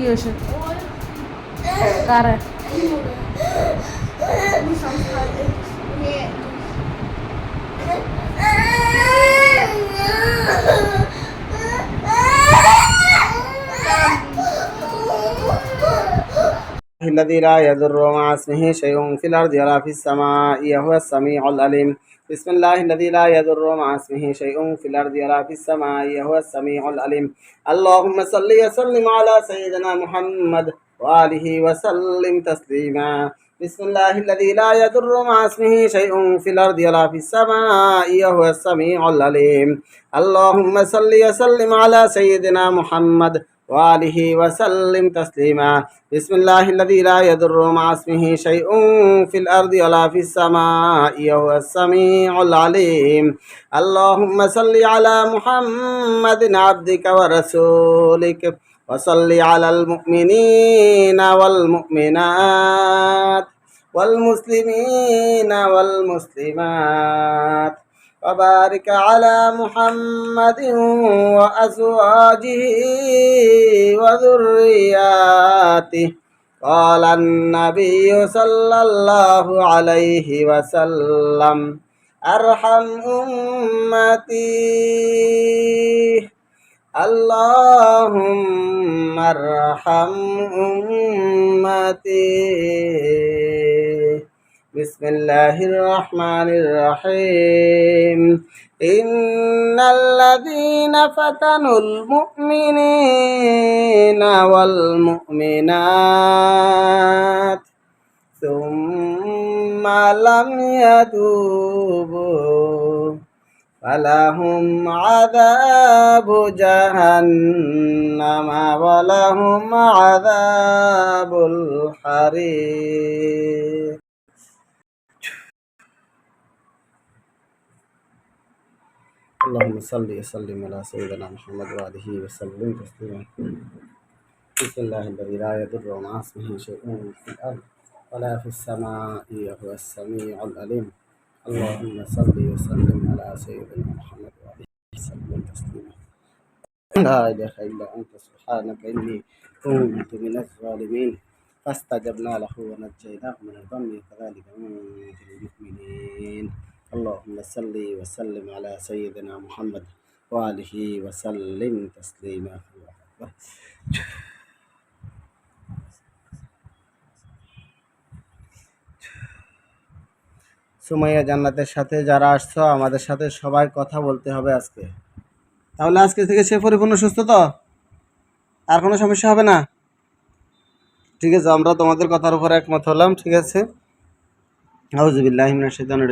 কি হয়েছে কারে الذي لا يضر مع اسمه شيء في الأرض ولا في السماء وهو السميع العليم. بسم الله الذي لا يضر مع اسمه شيء في الأرض ولا في السماء وهو السميع العليم. اللهم صل وسلم على سيدنا محمد وآله وسلم تسليما. بسم الله الذي لا يضر مع اسمه شيء في الأرض ولا في السماء وهو السميع العليم. اللهم صل وسلم على سيدنا محمد وآله وسلم تسليما. بسم الله الذي لا يضر مع اسمه شيء في الأرض ولا في السماء وهو السميع العليم. اللهم صل على محمد عبدك ورسولك وصل على المؤمنين والمؤمنات والمسلمين والمسلمات. وبارك على محمد وأزواجه وذرياته قال النبي صلى الله عليه وسلم أرحم أمتي اللهم ارحم أمتي بسم الله الرحمن الرحيم إن الذين فتنوا المؤمنين والمؤمنات ثم لم يتوبوا فلهم عذاب جهنم ولهم عذاب الحريق اللهم صل وسلم على سيدنا محمد وآله وسلم تسليما. بسم الله الذي لا يضر مع اسمه شيء في الأرض ولا في السماء وهو السميع العليم. اللهم صل وسلم على سيدنا محمد وآله وسلم تسليما. لا إله إلا أنت سبحانك إني كنت من الظالمين. فاستجبنا له ونجيناه من الغم كذلك ننجي المؤمنين. اللهم صل وسلم على سيدنا محمد وآله وسلم تسليما الله أكبر সুমাইয়া জান্নাতের সাথে যারা আসছো আমাদের সাথে সবাই কথা বলতে হবে আজকে তাহলে আজকে থেকে সে পরিপূর্ণ সুস্থ তো আর কোনো সমস্যা হবে না ঠিক আছে আমরা তোমাদের কথার উপর একমত হলাম ঠিক আছে আউজুবিল্লাহ মিনাশ শাইতানির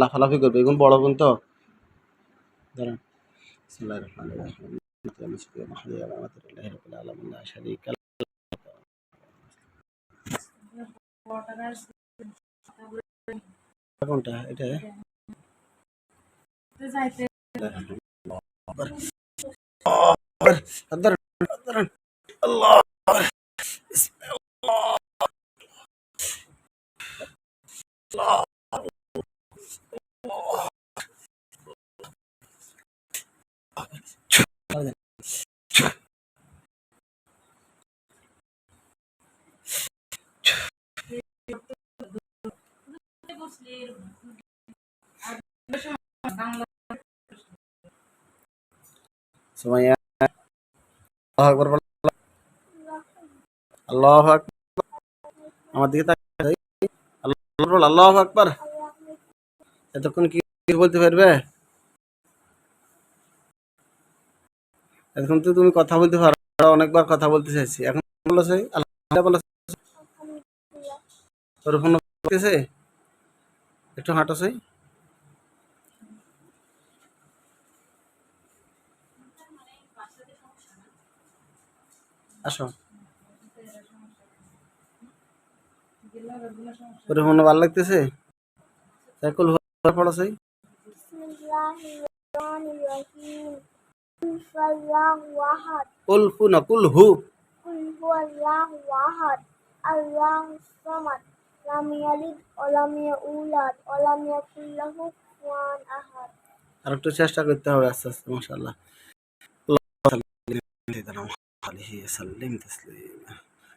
লাফালাফি করবে। এখন বড় বোন তো। বিসমিল্লাহির রহমানির রহিম। আল্লাহু আকবার এতক্ষণ কি বলতে পারবে? এখন তো তুমি কথা বলতে পারো অনেকবার কথা বলতে চাইছি। এখন বলো সেই, আল্লাহ বলো। একটু হাঁটো সেই আসো। লাগতেছে? সাইকেল পড়া সেই কুল হু না, কুল হু। কুল হু আল্লাহু আহাদ, আল্লাহু wa lam yakul lahu kufuwan আর একটু চেষ্টা করতে হবে আস্তে আস্তে, মাশাআল্লাহ।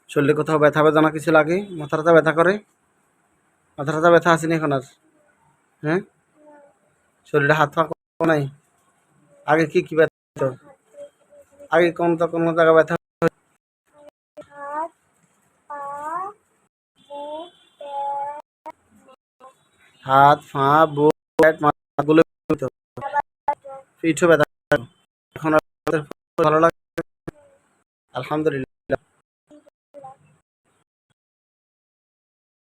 শরীরে কোথাও ব্যথা বেদনা কিছু লাগে মাথা ব্যথা ব্যথা করে? মাথা ব্যথা ব্যথা আসেনি এখন আর? হ্যাঁ? শরীরে হাত পা নাই? আগে কি কি ব্যথা আগে কোন তো কোন জায়গা ব্যথা হাত পা বুক পেট হাত পা বুক মাথাগুলো। পিঠও ব্যথা। এখন ভালো লাগে আলহামদুলিল্লাহ।